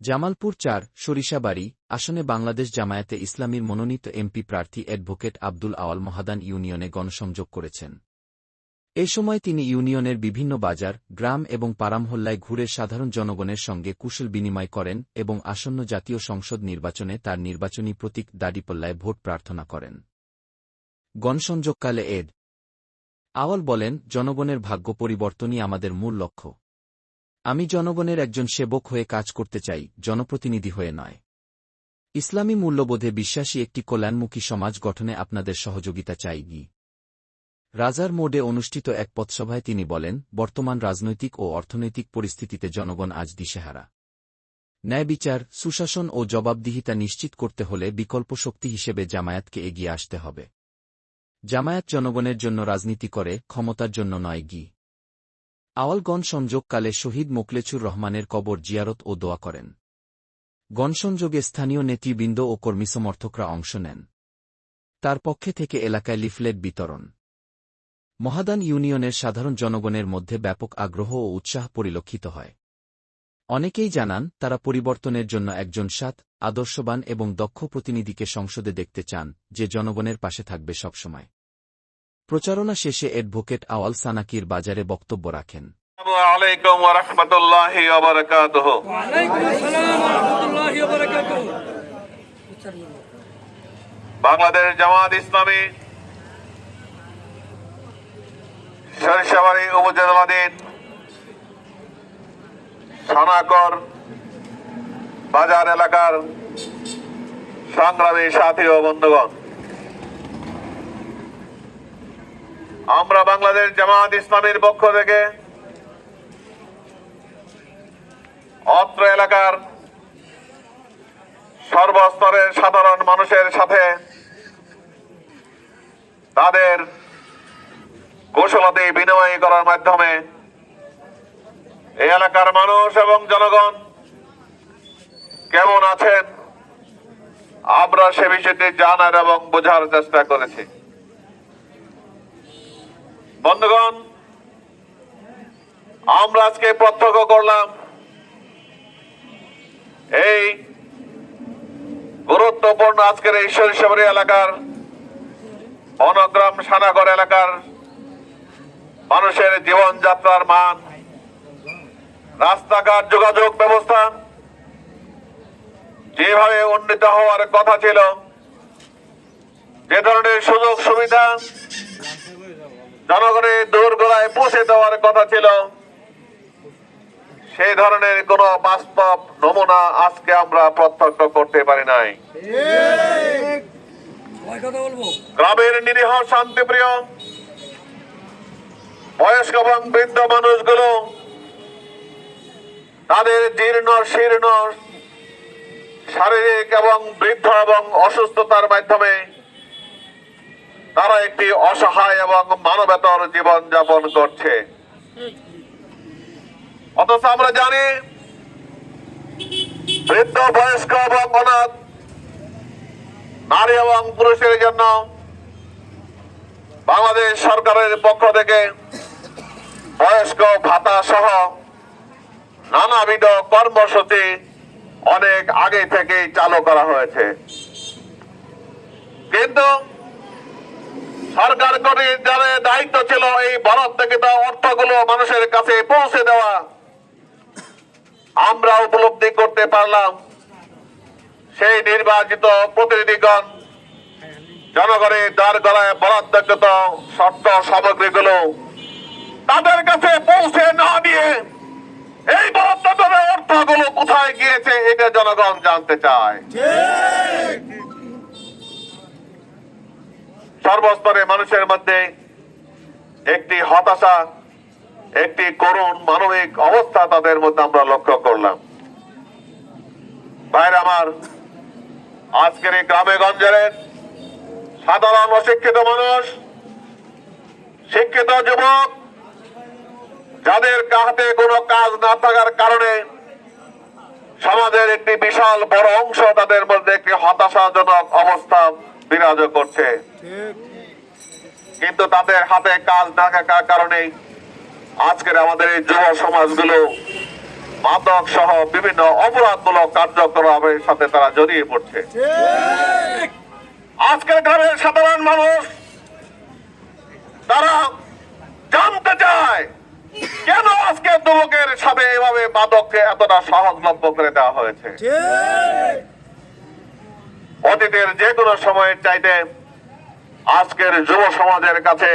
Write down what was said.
জামালপুর চার, সরিষাবাড়ি, আসনে বাংলাদেশ জামায়াতে ইসলামীর মনোনীত এমপি প্রার্থী অ্যাডভোকেট আব্দুল আওয়াল মহাদান ইউনিয়নে গণসংযোগ করেছেন। এ সময় তিনি ইউনিয়নের বিভিন্ন বাজার, গ্রাম এবং পারামহল্লায় ঘুরে সাধারণ জনগণের সঙ্গে কুশল বিনিময় করেন এবং আসন্ন জাতীয় সংসদ নির্বাচনে তার নির্বাচনী প্রতীক দাড়িপল্লায় ভোট প্রার্থনা করেন। গণসংযোগকালে এড. আওয়াল বলেন, জনগণের ভাগ্য পরিবর্তনই আমাদের মূল লক্ষ্য। আমি জনগণের একজন সেবক হয়ে কাজ করতে চাই, জনপ্রতিনিধি হয়ে নয়। ইসলামী মূল্যবোধে বিশ্বাসী একটি কল্যাণমুখী সমাজ গঠনে আপনাদের সহযোগিতা চাই গি রাজার মোডে অনুষ্ঠিত এক পথসভায় তিনি বলেন, বর্তমান রাজনৈতিক ও অর্থনৈতিক পরিস্থিতিতে জনগণ আজ দিশেহারা। ন্যায় বিচার, সুশাসন ও জবাবদিহিতা নিশ্চিত করতে হলে বিকল্প শক্তি হিসেবে জামায়াতকে এগিয়ে আসতে হবে। জামায়াত জনগণের জন্য রাজনীতি করে, ক্ষমতার জন্য নয় গি। আওয়ালগণ সংযোগকালে শহীদ মোকলেচুর রহমানের কবর জিয়ারত ও দোয়া করেন। গণসংযোগে স্থানীয় নেতৃবৃন্দ ও কর্মী সমর্থকরা অংশ নেন। তার পক্ষে থেকে এলাকায় লিফলেট বিতরণ। মহাদান ইউনিয়নের সাধারণ জনগণের মধ্যে ব্যাপক আগ্রহ ও উৎসাহ পরিলক্ষিত হয়। অনেকেই জানান, তারা পরিবর্তনের জন্য একজন সাত, আদর্শবান এবং দক্ষ প্রতিনিধিকে সংসদে দেখতে চান, যে জনগণের পাশে থাকবে সবসময়। প্রচারণা শেষে অ্যাডভোকেট আওয়াল সানাকির বাজারে বক্তব্য রাখেন। বাংলাদেশ জামাত ইসলামী সরিষাবাড়ি উপজেলাধীন সানাকর বাজার এলাকার সংগ্রামী সাথী ও বন্ধুগণ। আমরা বাংলাদেশ জামাত ইসলামীর পক্ষ থেকে অত্র এলাকার সর্বস্তরের সাধারণ মানুষের সাথে তাদের কৌশলতে বিনিময় করার মাধ্যমে এই এলাকার মানুষ এবং জনগণ কেমন আছেন, আমরা সে বিষয়টি জানার এবং বোঝার চেষ্টা করেছি। বন্ধুগণ, আমরা আজকে প্রত্যক্ষ করলাম এই গুরুত্বপূর্ণ আজকের এই সরিষাবাড়ি এলাকার অনগ্রাম সানাগর এলাকার মানুষের জীবনযাত্রার মান, রাস্তাঘাট যোগাযোগ ব্যবস্থা যেভাবে উন্নীত হওয়ার কথা ছিল, যে ধরনের সুযোগ সুবিধা জনগণের দূরগোড়ায় পৌঁছে দেওয়ার কথা ছিল। সেই ধরনের কোন বাস্তব নমুনা আজকে আমরা প্রত্যক্ষ করতে পারি নাই। গ্রামের নিরীহ শান্তিপ্রিয়, বয়স্ক এবং বৃদ্ধ মানুষগুলো তাদের জীর্ণ, শীর্ণ, শারীরিক এবং বৃদ্ধ এবং অসুস্থতার মাধ্যমে তারা একটি অসহায় এবং মানবেতর জীবন যাপন করছে। অথচ আমরা জানি, বৃদ্ধ, বয়স্ক এবং অনাথ, নারী এবং পুরুষের জন্য বাংলাদেশ সরকারের পক্ষ থেকে বয়স্ক ভাতা সহ নানাবিধ কর্মসূচি অনেক আগে থেকেই চালু করা হয়েছে। কিন্তু সরকার করে যাদের দায়িত্ব ছিল এই বরাদ থেকে দেওয়া অর্থগুলো মানুষের কাছে পৌঁছে দেওয়া, আমরা উপলব্ধি করতে পারলাম। সেই নির্বাচিত প্রতিনিধিগণ জনগণের দ্বার গলায় বরাদ্দকৃত শর্ত সামগ্রীগুলো তাদের কাছে পৌঁছে না দিয়ে এই বরাদ্দকৃত অর্থগুলো কোথায় গিয়েছে, এটা জনগণ জানতে চায়। সর্বস্তরে মানুষের মধ্যে একটি হতাশা, একটি করুণ মানবিক অবস্থা তাদের মধ্যে আমরা লক্ষ্য করলাম। ভাইরা আমার, আজকের এই গ্রামে গঞ্জের সাধারণ অশিক্ষিত মানুষ, শিক্ষিত যুবক, যাদের হাতে কোনো কাজ না থাকার কারণে সমাজের একটি বিশাল বড় অংশ তাদের মধ্যে একটি হতাশাজনক অবস্থা বিরাজ করছে। কিন্তু তাদের হাতে কাজ না থাকার কারণে আজকের আমাদের এই যুব সমাজগুলো মাদক সহ বিভিন্ন অপরাধমূলক কার্যক্রমের সাথে তারা জড়িয়ে পড়ছে। আজকের গ্রামের সাধারণ মানুষ, তারা জানতে চায়, কেন আজকে যুবকের সাথে এভাবে মাদককে এতটা সহজলভ্য করে দেওয়া হয়েছে? অতীতের যে কোনো সময়ের চাইতে আজকের যুব সমাজের কাছে